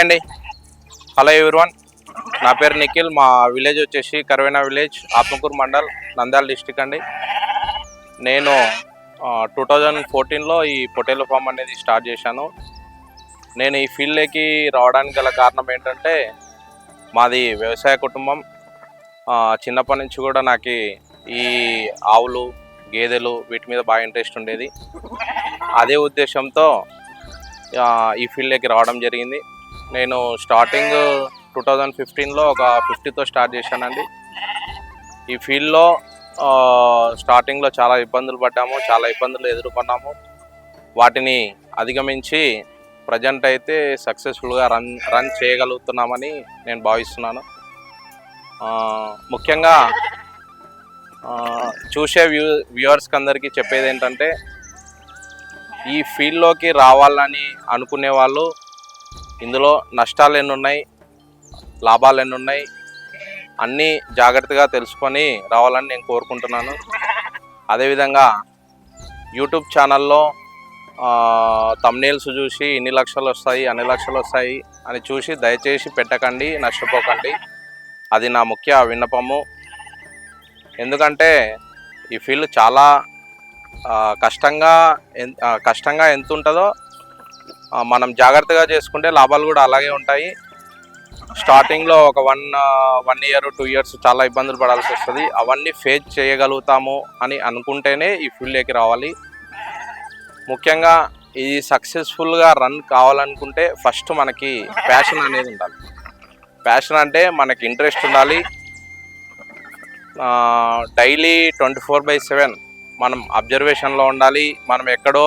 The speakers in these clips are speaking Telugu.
హాయ్ అండి. Hello everyone. నా పేరు నిఖిల్. మా విలేజ్ వచ్చేసి కరవేనా విలేజ్ ఆత్మకూరు మండల్ నంద్యాల డిస్టిక్ అండి. నేను టూ థౌజండ్ ఫోర్టీన్లో ఈ పొటేలో ఫామ్ అనేది స్టార్ట్ చేశాను. నేను ఈ ఫీల్డ్లోకి రావడానికి గల కారణం ఏంటంటే మాది వ్యవసాయ కుటుంబం. చిన్నప్పటి నుంచి కూడా నాకు ఈ ఆవులు గేదెలు వీటి మీద బాగా ఇంట్రెస్ట్ ఉండేది. అదే ఉద్దేశంతో ఈ ఫీల్డ్లోకి రావడం జరిగింది. నేను స్టార్టింగ్ టూ థౌజండ్ ఫిఫ్టీన్లో ఒక ఫిఫ్టీతో స్టార్ట్ చేశానండి. ఈ ఫీల్డ్లో స్టార్టింగ్లో చాలా ఇబ్బందులు పడ్డాము చాలా ఇబ్బందులు ఎదుర్కొన్నాము. వాటిని అధిగమించి ప్రజెంట్ అయితే సక్సెస్ఫుల్గా రన్ రన్ చేయగలుగుతున్నామని నేను భావిస్తున్నాను. ముఖ్యంగా చూసే వ్యూ వ్యూవర్స్కి అందరికీ చెప్పేది ఏంటంటే ఈ ఫీల్డ్లోకి రావాలని అనుకునే వాళ్ళు ఇందులో నష్టాలు ఎన్ని ఉన్నాయి లాభాలు ఎన్ని ఉన్నాయి అన్నీ జాగ్రత్తగా తెలుసుకొని రావాలని నేను కోరుకుంటున్నాను. అదేవిధంగా యూట్యూబ్ ఛానల్లో తమ్నేల్స్ చూసి ఇన్ని లక్షలు వస్తాయి అన్ని లక్షలు వస్తాయి అని చూసి దయచేసి పెట్టకండి నష్టపోకండి. అది నా ముఖ్య విన్నపము. ఎందుకంటే ఈ ఫీల్డ్ చాలా కష్టంగా కష్టంగా ఎంత ఉంటుందో మనం జాగ్రత్తగా చేసుకుంటే లాభాలు కూడా అలాగే ఉంటాయి. స్టార్టింగ్లో ఒక one one year two years చాలా ఇబ్బందులు పడాల్సి వస్తుంది. అవన్నీ ఫేస్ చేయగలుగుతాము అని అనుకుంటేనే ఈ ఫీల్డ్లోకి రావాలి. ముఖ్యంగా ఇది సక్సెస్ఫుల్గా రన్ కావాలనుకుంటే ఫస్ట్ మనకి ప్యాషన్ అనేది ఉండాలి. ప్యాషన్ అంటే మనకి ఇంట్రెస్ట్ ఉండాలి. Daily twenty four by seven మనం అబ్జర్వేషన్లో ఉండాలి. మనం ఎక్కడో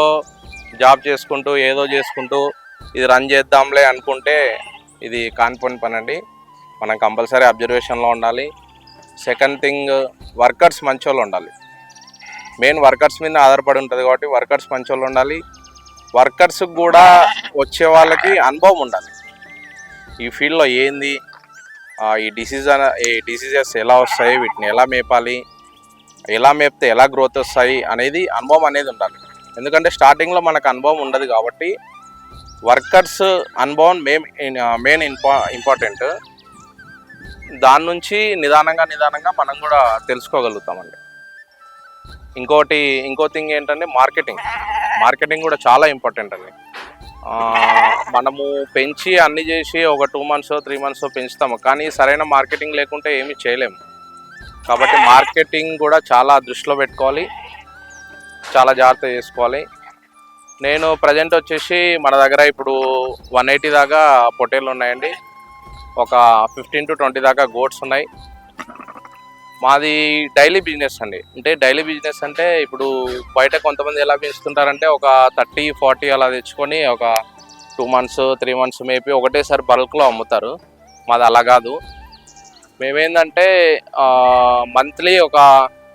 జాబ్ చేసుకుంటూ ఏదో చేసుకుంటూ ఇది రన్ చేద్దాంలే అనుకుంటే ఇది కానిపోని పని అండి మనం కంపల్సరీ అబ్జర్వేషన్లో ఉండాలి. సెకండ్ థింగ్ వర్కర్స్ మంచోళ్ళు ఉండాలి. మెయిన్ వర్కర్స్ మీద ఆధారపడి ఉంటుంది కాబట్టి వర్కర్స్ మంచోళ్ళు ఉండాలి. వర్కర్స్ కూడా వచ్చే వాళ్ళకి అనుభవం ఉండాలి. ఈ ఫీల్డ్లో ఏంది? ఈ డిసీజ్ ఈ డిసీజెస్ ఎలా వస్తాయి? వీటిని ఎలా మేపాలి? ఎలా మేపితే ఎలా గ్రోత్ వస్తాయి? అనేది అనుభవం అనేది ఉండాలి. ఎందుకంటే స్టార్టింగ్లో మనకు అనుభవం ఉండదు కాబట్టి వర్కర్స్ అనుభవం మెయిన్ మెయిన్ ఇంపా ఇంపార్టెంట్ దాని నుంచి నిదానంగా నిదానంగా మనం కూడా తెలుసుకోగలుగుతామండి. ఇంకోటి ఇంకో థింగ్ ఏంటంటే మార్కెటింగ్ మార్కెటింగ్ కూడా చాలా ఇంపార్టెంట్ అండి. మనము పెంచి అన్ని చేసి ఒక టూ మంత్స్ త్రీ మంత్స్ పెంచుతాము. కానీ సరైన మార్కెటింగ్ లేకుంటే ఏమీ చేయలేము. కాబట్టి మార్కెటింగ్ కూడా చాలా దృష్టిలో పెట్టుకోవాలి. చాలా జాగ్రత్త చేసుకోవాలి. నేను ప్రజెంట్ వచ్చేసి మన దగ్గర ఇప్పుడు వన్ ఎయిటీ దాకా పొటేళ్ళు ఉన్నాయండి. ఒక ఫిఫ్టీన్ టు ట్వంటీ దాకా గోట్స్ ఉన్నాయి. మాది డైలీ బిజినెస్ అండి. అంటే డైలీ బిజినెస్ అంటే ఇప్పుడు బయట కొంతమంది ఎలా పెంచుతుంటారంటే ఒక థర్టీ ఫార్టీ అలా తెచ్చుకొని ఒక టూ మంత్స్ త్రీ మంత్స్ మేపి ఒకటేసారి బల్క్లో అమ్ముతారు. మాది అలా కాదు. మేమేందంటే మంత్లీ ఒక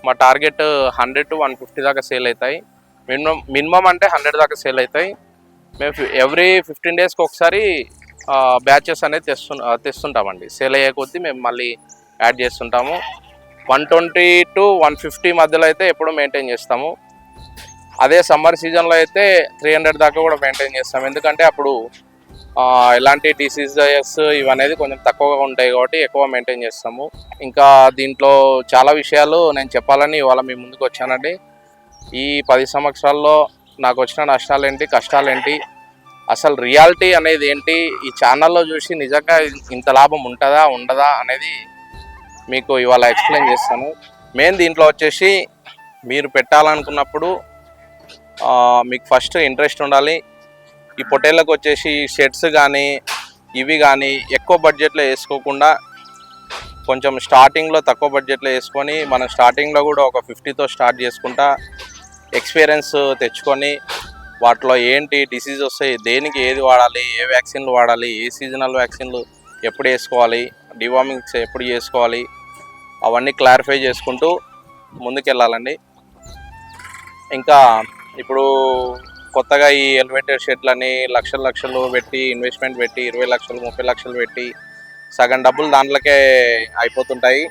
మా target hundred to one fifty దాకా సేల్ అవుతాయి. మినిమం మినిమం అంటే హండ్రెడ్ దాకా సేల్ అవుతాయి. మేము ఎవ్రీ ఫిఫ్టీన్ డేస్కి ఒకసారి బ్యాచెస్ అనేది తెస్తు తెస్తుంటామండి. సేల్ అయ్యే కొద్దీ మేము మళ్ళీ యాడ్ చేస్తుంటాము. One twenty to one fifty మధ్యలో అయితే ఎప్పుడూ మెయింటైన్ చేస్తాము. అదే సమ్మర్ సీజన్లో అయితే త్రీ హండ్రెడ్ దాకా కూడా మెయింటైన్ చేస్తాం ఎందుకంటే అప్పుడు ఎలాంటి డిసీజెస్ ఇవనేది కొంచెం తక్కువగా ఉంటాయి కాబట్టి ఎక్కువ మెయింటైన్ చేస్తాము. ఇంకా దీంట్లో చాలా విషయాలు నేను చెప్పాలని ఇవాళ మీ ముందుకు వచ్చానండి. ఈ పది సంవత్సరాల్లో నాకు వచ్చిన నష్టాలు ఏంటి కష్టాలు ఏంటి అసలు రియాలిటీ అనేది ఏంటి ఈ ఛానల్లో చూసి నిజంగా ఇంత లాభం ఉంటుందా ఉండదా అనేది మీకు ఇవాళ ఎక్స్ప్లెయిన్ చేస్తాను. మెయిన్ దీంట్లో వచ్చేసి మీరు పెట్టాలనుకున్నప్పుడు మీకు ఫస్ట్ ఇంట్రెస్ట్ ఉండాలి ఈ పొటేళ్ళకు వచ్చేసి షెడ్స్ కానీ ఇవి కానీ ఎక్కువ బడ్జెట్లో వేసుకోకుండా కొంచెం స్టార్టింగ్లో తక్కువ బడ్జెట్లో వేసుకొని మనం స్టార్టింగ్లో కూడా ఒక ఫిఫ్టీతో స్టార్ట్ చేసుకుంటా ఎక్స్పీరియన్స్ తెచ్చుకొని వాటిలో ఏంటి డిసీజ్ వస్తాయి దేనికి ఏది వాడాలి ఏ వ్యాక్సిన్లు వాడాలి ఏ సీజనల్ వ్యాక్సిన్లు ఎప్పుడు వేసుకోవాలి డివామింగ్స్ ఎప్పుడు చేసుకోవాలి అవన్నీ క్లారిఫై చేసుకుంటూ ముందుకెళ్ళాలండి. ఇంకా ఇప్పుడు కొత్తగా ఈ ఎలివేటెడ్ షెడ్లని లక్షలు లక్షలు పెట్టి ఇన్వెస్ట్మెంట్ పెట్టి ఇరవై లక్షలు ముప్పై లక్షలు పెట్టి సగం డబ్బులు దాంట్లోకే అయిపోతుంటాయి.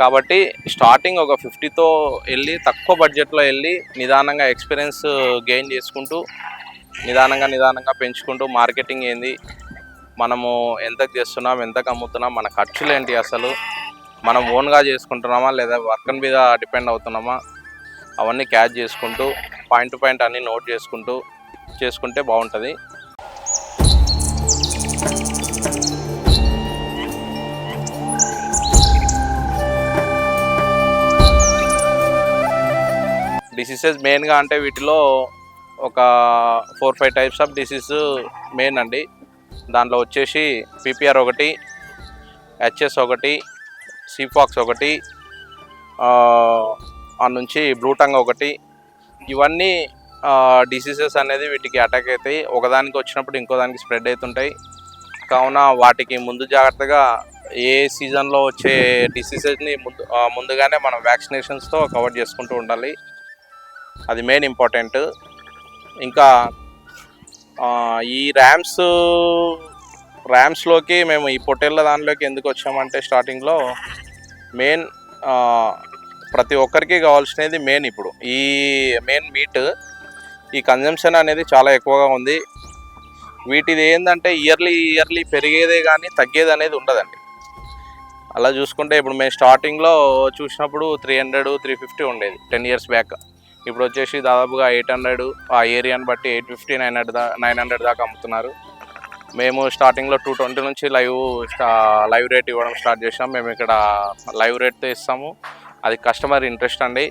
కాబట్టి స్టార్టింగ్ ఒక ఫిఫ్టీతో వెళ్ళి తక్కువ బడ్జెట్లో వెళ్ళి నిదానంగా ఎక్స్పీరియన్స్ గెయిన్ చేసుకుంటూ నిదానంగా నిదానంగా పెంచుకుంటూ మార్కెటింగ్ ఏంది? మనము ఎంతకు చేస్తున్నాం ఎంతకు అమ్ముతున్నాం మన ఖర్చులు ఏంటి అసలు? మనం ఓన్గా చేసుకుంటున్నామా లేదా వర్కర్ మీద డిపెండ్ అవుతున్నామా? అవన్నీ క్యాచ్ చేసుకుంటూ పాయింట్ టు పాయింట్ అన్నీ నోట్ చేసుకుంటూ చేసుకుంటే బాగుంటుంది. డిసీజెస్ మెయిన్గా అంటే వీటిలో ఒక four five types of disease main అండి. దాంట్లో వచ్చేసి పీపీఆర్ ఒకటి హెచ్ఎస్ ఒకటి సీఫాక్స్ ఒకటి ఆ నుంచి బ్లూటంగ్ ఒకటి. ఇవన్నీ డిసీజెస్ అనేది వీటికి అటాక్ అవుతాయి ఒకదానికి వచ్చినప్పుడు ఇంకో దానికి స్ప్రెడ్ అవుతుంటాయి కావున వాటికి ముందు జాగ్రత్తగా ఏ సీజన్లో వచ్చే డిసీజెస్ని ముందు ముందుగానే మనం వ్యాక్సినేషన్స్తో కవర్ చేసుకుంటూ ఉండాలి. అది మెయిన్ ఇంపార్టెంట్ ఇంకా ఈ ర్యామ్స్ ర్యామ్స్లోకి మేము ఈ పొట్టేళ్ళ దానిలోకి ఎందుకు వచ్చామంటే స్టార్టింగ్లో మెయిన్ ప్రతి ఒక్కరికి కావాల్సినది మెయిన్ ఇప్పుడు. ఈ మెయిన్ మీట్ ఈ కన్జంప్షన్ అనేది చాలా ఎక్కువగా ఉంది. వీటిది ఏంటంటే ఇయర్లీ ఇయర్లీ పెరిగేదే కానీ తగ్గేది అనేది ఉండదండి. అలా చూసుకుంటే ఇప్పుడు మేము స్టార్టింగ్లో చూసినప్పుడు త్రీ హండ్రెడ్ త్రీ ఫిఫ్టీ ఉండేది టెన్ ఇయర్స్ బ్యాక్ ఇప్పుడు వచ్చేసి దాదాపుగా ఎయిట్ హండ్రెడ్ ఆ ఏరియాని బట్టి ఎయిట్ ఫిఫ్టీ నైన్ హండ్రెడ్ దా నైన్ హండ్రెడ్ దాకా అమ్ముతున్నారు. మేము స్టార్టింగ్లో టూ ట్వంటీ నుంచి లైవ్ లైవ్ రేట్ ఇవ్వడం స్టార్ట్ చేసాం మేము ఇక్కడ లైవ్ రేట్తో ఇస్తాము. అది కస్టమర్ ఇంట్రెస్ట్ అండి.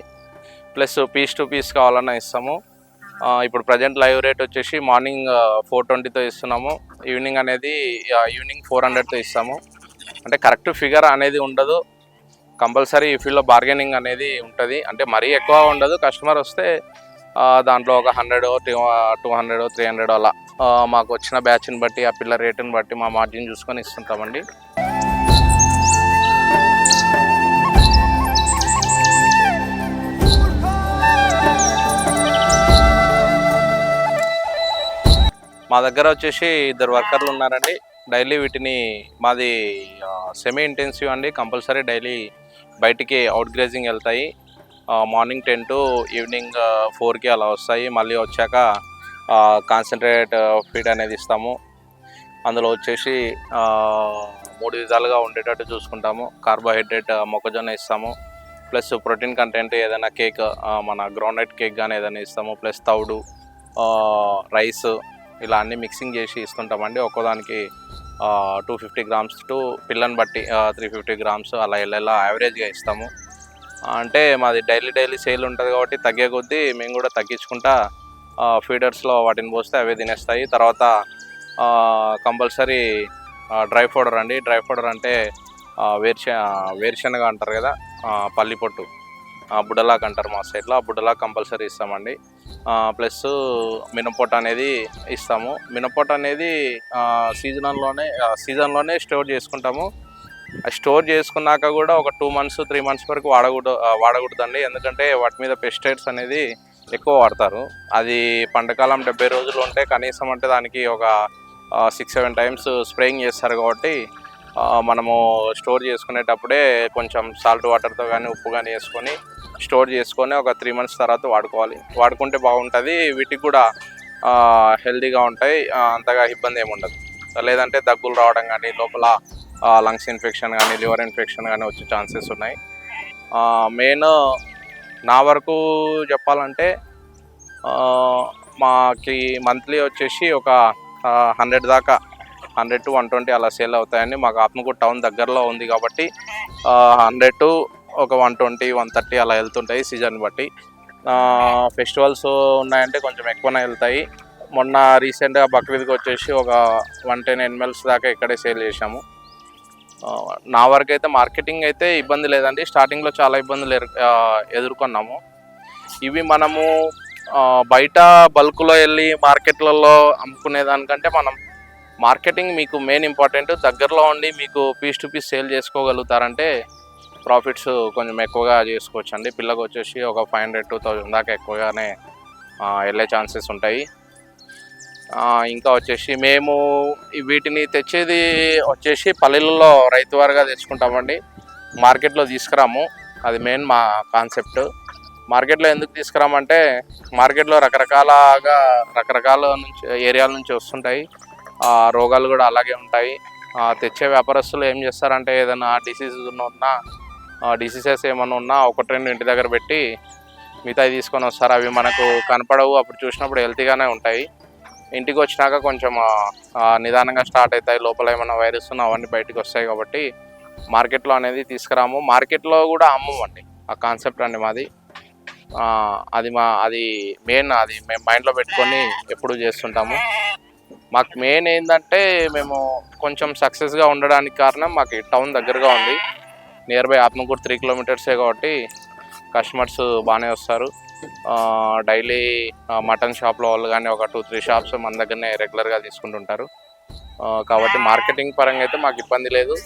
ప్లస్ పీస్ టు పీస్ కావాలన్నా ఇస్తాము. ఇప్పుడు ప్రజెంట్ లైవ్ రేట్ వచ్చేసి మార్నింగ్ ఫోర్ ట్వంటీతో ఇస్తున్నాము. ఈవినింగ్ అనేది ఈవినింగ్ ఫోర్ హండ్రెడ్తో ఇస్తాము. అంటే కరెక్ట్ ఫిగర్ అనేది ఉండదు. కంపల్సరీ ఈ ఫీల్డ్లో బార్గెనింగ్ అనేది ఉంటుంది. అంటే మరీ ఎక్కువ ఉండదు. కస్టమర్ వస్తే దాంట్లో ఒక hundred two hundred three hundred అలా మాకు వచ్చిన బ్యాచ్ని బట్టి ఆ పిల్ల రేటుని బట్టి మా మార్జిన్ చూసుకొని ఇస్తుంటామండి. మా దగ్గర వచ్చేసి ఇద్దరు వర్కర్లు ఉన్నారండి. డైలీ వీటిని మాది సెమీ ఇంటెన్సివ్ అండి. కంపల్సరీ డైలీ బయటికి అవుట్ గ్రేజింగ్ వెళ్తాయి మార్నింగ్ టెన్ టు ఈవినింగ్ ఫోర్కి అలా వస్తాయి. మళ్ళీ వచ్చాక కాన్సన్ట్రేట్ ఫీడ్ అనేది ఇస్తాము. అందులో వచ్చేసి మూడు విధాలుగా ఉండేటట్టు చూసుకుంటాము. కార్బోహైడ్రేట్ మొక్కజొన్న ఇస్తాము. ప్లస్ ప్రోటీన్ కంటెంట్ ఏదైనా కేక్ మన గ్రౌండ్నట్ కేక్ కానీ ఏదైనా ఇస్తాము. ప్లస్ తౌడు రైస్ ఇలా అన్ని మిక్సింగ్ చేసి ఇస్తుంటామండి. ఒక్కోదానికి టూ ఫిఫ్టీ గ్రామ్స్ టు పిల్లని బట్టి త్రీ ఫిఫ్టీ గ్రామ్స్ అలా ఇలా యావరేజ్గా ఇస్తాము. అంటే మాది డైలీ డైలీ సేల్ ఉంటుంది కాబట్టి తగ్గే కొద్దీ మేము కూడా తగ్గించుకుంటా ఫీడర్స్లో వాటిని పోస్తే అవే తినేస్తాయి. తర్వాత కంపల్సరీ డ్రై పౌడర్ అండి. డ్రై పౌడర్ అంటే ఆ, వేరుశ వేరుశనగ అంటారు కదా పల్లిపొట్టు. పల్లి పొట్టు బుడలాక్ అంటారు మా సైడ్లో ఆ బుడలాక్ కంపల్సరీ ఇస్తామండి. ప్లస్ మినపొట్ట అనేది ఇస్తాము. మినపొట్ట అనేది సీజన్లోనే సీజన్లోనే స్టోర్ చేసుకుంటాము. స్టోర్ చేసుకున్నాక కూడా ఒక టూ మంత్స్ త్రీ మంత్స్ వరకు వాడకూడదు వాడకూడదండి. ఎందుకంటే వాటి మీద పెస్టిసైడ్స్ అనేది ఎక్కువ వాడతారు. అది పంటకాలం డెబ్బై రోజులు ఉంటే కనీసం అంటే దానికి ఒక సిక్స్ సెవెన్ టైమ్స్ స్ప్రేయింగ్ చేస్తారు కాబట్టి మనము స్టోర్ చేసుకునేటప్పుడే కొంచెం సాల్ట్ వాటర్తో కానీ ఉప్పు కానీ వేసుకొని స్టోర్ చేసుకొని ఒక త్రీ మంత్స్ తర్వాత వాడుకోవాలి. వాడుకుంటే బాగుంటుంది వీటికి కూడా హెల్దీగా ఉంటాయి అంతగా ఇబ్బంది ఏమి ఉండదు. లేదంటే దగ్గులు రావడం కానీ లోపల లంగ్స్ ఇన్ఫెక్షన్ కానీ లివర్ ఇన్ఫెక్షన్ కానీ వచ్చే ఛాన్సెస్ ఉన్నాయి. మెయిన్ నా వరకు చెప్పాలంటే మాకి మంత్లీ వచ్చేసి ఒక హండ్రెడ్ దాకా హండ్రెడ్ టు వన్ ట్వంటీ అలా సేల్ అవుతాయండి మాకు ఆత్మకూరు టౌన్ దగ్గరలో ఉంది కాబట్టి హండ్రెడ్ టు ఒక వన్ ట్వంటీ వన్ థర్టీ అలా వెళ్తుంటాయి సీజన్ బట్టి. ఫెస్టివల్స్ ఉన్నాయంటే కొంచెం ఎక్కువనే వెళ్తాయి. మొన్న రీసెంట్గా బక్రీద్కి వచ్చేసి ఒక వన్ టెన్ ఎన్ఎల్స్ దాకా ఇక్కడే సేల్ చేసాము నా వరకు అయితే మార్కెటింగ్ అయితే ఇబ్బంది లేదండి. స్టార్టింగ్లో చాలా ఇబ్బందులు ఎరు- ఎదుర్కొన్నాము. ఇవి మనము బయట బల్క్లో వెళ్ళి మార్కెట్లలో అమ్ముకునే దానికంటే మనం మార్కెటింగ్ మీకు మెయిన్ ఇంపార్టెంట్. దగ్గరలో ఉండి మీకు పీస్ టు పీస్ సేల్ చేసుకోగలుగుతారంటే ప్రాఫిట్స్ కొంచెం ఎక్కువగా చేసుకోవచ్చు అండి పిల్లకి వచ్చేసి ఒక ఫైవ్ హండ్రెడ్ టూ థౌజండ్ దాకా ఎక్కువగానే వెళ్ళే ఛాన్సెస్ ఉంటాయి. ఇంకా వచ్చేసి మేము వీటిని తెచ్చేది వచ్చేసి పల్లెల్లో రైతు వారిగా తెచ్చుకుంటామండి. మార్కెట్లో తీసుకురాము. అది మెయిన్ మా కాన్సెప్ట్. మార్కెట్లో ఎందుకు తీసుకురామంటే మార్కెట్లో రకరకాలగా రకరకాల నుంచి ఏరియాల నుంచి వస్తుంటాయి. రోగాలు కూడా అలాగే ఉంటాయి. తెచ్చే వ్యాపారస్తులు ఏం చేస్తారంటే ఏదైనా డిసీజ్ ఉన్నా డిసీజెస్ ఏమైనా ఉన్నా ఒకటి రెండు ఇంటి దగ్గర పెట్టి మిగతాయి తీసుకొని వస్తారు. అవి మనకు కనపడవు. అప్పుడు చూసినప్పుడు హెల్తీగానే ఉంటాయి. ఇంటికి వచ్చినాక కొంచెం నిదానంగా స్టార్ట్ అవుతాయి. లోపల ఏమైనా వైరస్ ఉన్నా అవన్నీ బయటకు వస్తాయి కాబట్టి మార్కెట్లో అనేది తీసుకురాము. మార్కెట్లో కూడా అమ్మమండి. ఆ కాన్సెప్ట్ అండి మాది. అది మా అది మెయిన్ అది మేము మైండ్లో పెట్టుకొని ఎప్పుడు చేస్తుంటాము. మాకు మెయిన్ ఏంటంటే మేము కొంచెం సక్సెస్గా ఉండడానికి కారణం మాకు టౌన్ దగ్గరగా ఉంది. నియర్ బై ఆత్మకూరు త్రీ కిలోమీటర్సే కాబట్టి కస్టమర్స్ బాగానే వస్తారు. డైలీ మటన్ షాప్లో వాళ్ళు కానీ ఒక టూ త్రీ షాప్స్ మన దగ్గరనే రెగ్యులర్గా తీసుకుంటుంటారు. కాబట్టి మార్కెటింగ్ పరంగా అయితే మాకు ఇబ్బంది లేదు.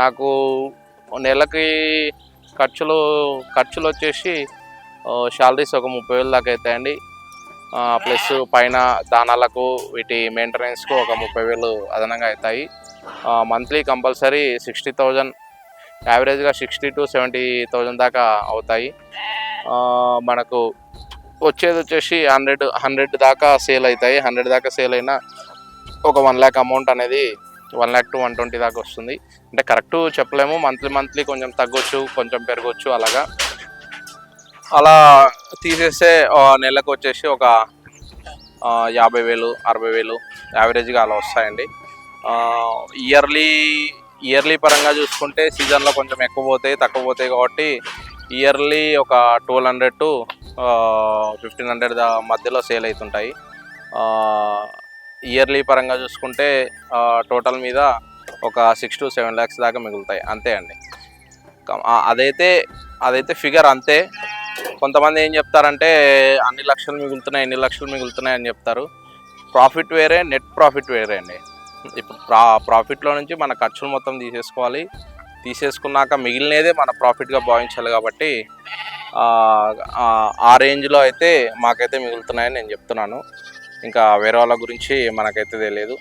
నాకు నెలకి ఖర్చులు ఖర్చులు వచ్చేసి శాలరీస్ ఒక ముప్పై వేలు దాకా అవుతాయండి ప్లస్ పైన దానాలకు వీటి మెయింటెనెన్స్కు ఒక ముప్పై వేలు అదనంగా అవుతాయి మంత్లీ కంపల్సరీ సిక్స్టీ థౌజండ్ యావరేజ్గా సిక్స్టీ టు సెవెంటీ థౌజండ్ దాకా అవుతాయి. మనకు వచ్చేది వచ్చేసి హండ్రెడ్ హండ్రెడ్ దాకా సేల్ అవుతాయి. హండ్రెడ్ దాకా సేల్ అయినా ఒక వన్ ల్యాక్ అమౌంట్ అనేది one lakh to one twenty దాకా వస్తుంది. అంటే కరెక్ట్ చెప్పలేము. మంత్లీ మంత్లీ కొంచెం తగ్గొచ్చు కొంచెం పెరగవచ్చు అలాగా. అలా తీసేస్తే నెలకు వచ్చేసి ఒక యాభై వేలు అరవై వేలు యావరేజ్గా అలా వస్తాయండి. ఇయర్లీ ఇయర్లీ పరంగా చూసుకుంటే సీజన్లో కొంచెం ఎక్కువ పోతాయి తక్కువ పోతాయి కాబట్టి ఇయర్లీ ఒక twelve hundred to fifteen hundred మధ్యలో సేల్ అవుతుంటాయి ఇయర్లీ పరంగా చూసుకుంటే టోటల్ మీద ఒక సిక్స్ టు సెవెన్ ల్యాక్స్ దాకా మిగులుతాయి. అంతే అండి. అదైతే అదైతే ఫిగర్ అంతే. కొంతమంది ఏం చెప్తారంటే అన్ని లక్షలు మిగులుతున్నాయి ఎన్ని లక్షలు మిగులుతున్నాయి అని చెప్తారు. ప్రాఫిట్ వేరే నెట్ ప్రాఫిట్ వేరే అండి. ఇప్పుడు ప్రా ప్రాఫిట్లో నుంచి మన ఖర్చులు మొత్తం తీసేసుకోవాలి. తీసేసుకున్నాక మిగిలినదే మన ప్రాఫిట్గా భావించాలి కాబట్టి ఆ, రేంజ్లో అయితే మాకైతే మిగులుతున్నాయని నేను చెప్తున్నాను. ఇంకా వేరే వాళ్ళ గురించి మనకైతే తెలియదు.